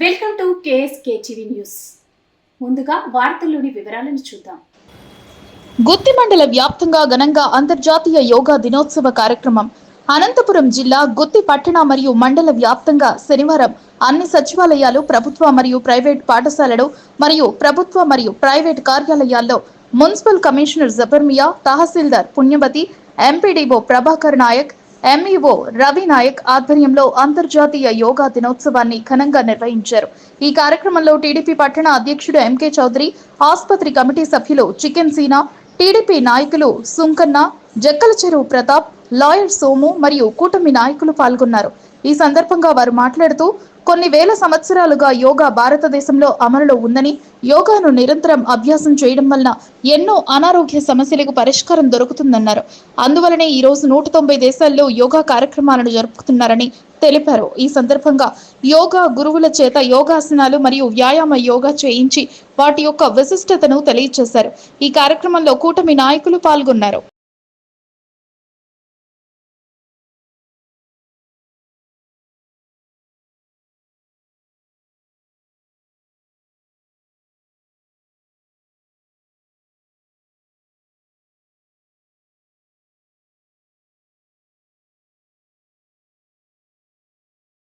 Welcome to KSK TV news. ముందుగా వార్తల్లోని వివరాలను చూద్దాం. గుత్తి మండల వ్యాప్తంగా ఘనంగా అంతర్జాతీయ యోగా దినోత్సవ కార్యక్రమం అనంతపురం జిల్లా గుత్తి పట్టణ మరియు మండల వ్యాప్తంగా శనివారం అన్ని సచివాలయాలు ప్రభుత్వ మరియు ప్రైవేట్ పాఠశాలలు మరియు ప్రభుత్వ మరియు ప్రైవేట్ కార్యాలయాల్లో municipal commissioner Jabarmiya tahsildar Punyavathi MPDO Prabhakar Naik MEO Ravi Naik ఆధ్వర్యంలో అంతర్జాతీయ యోగా దినోత్సవాన్ని ఘనంగా నిర్వహించారు. ఈ కార్యక్రమంలో టీడీపీ పట్టణ అధ్యక్షుడు ఎంకే చౌదరి ఆసుపత్రి కమిటీ సభ్యులు చికెన్ సీనా టీడీపీ నాయకులు సుంకన్న జక్కల చెరువు ప్రతాప్ లాయర్ సోము మరియు కూటమి నాయకులు పాల్గొన్నారు. ఈ సందర్భంగా వారు మాట్లాడుతూ కొన్ని వేల సంవత్సరాలుగా యోగా భారతదేశంలో అమలులో ఉందని యోగాను నిరంతరం అభ్యాసం చేయడం వలన ఎన్నో అనారోగ్య సమస్యలకు పరిష్కారం దొరుకుతుందన్నారు. అందువలనే ఈ రోజు నూట తొంభై దేశాల్లో యోగా కార్యక్రమాలను జరుపుతున్నారని తెలిపారు. ఈ సందర్భంగా యోగా గురువుల చేత యోగాసనాలు మరియు వ్యాయామ యోగా చేయించి వాటి యొక్క విశిష్టతను తెలియజేశారు. ఈ కార్యక్రమంలో కూటమి నాయకులు పాల్గొన్నారు.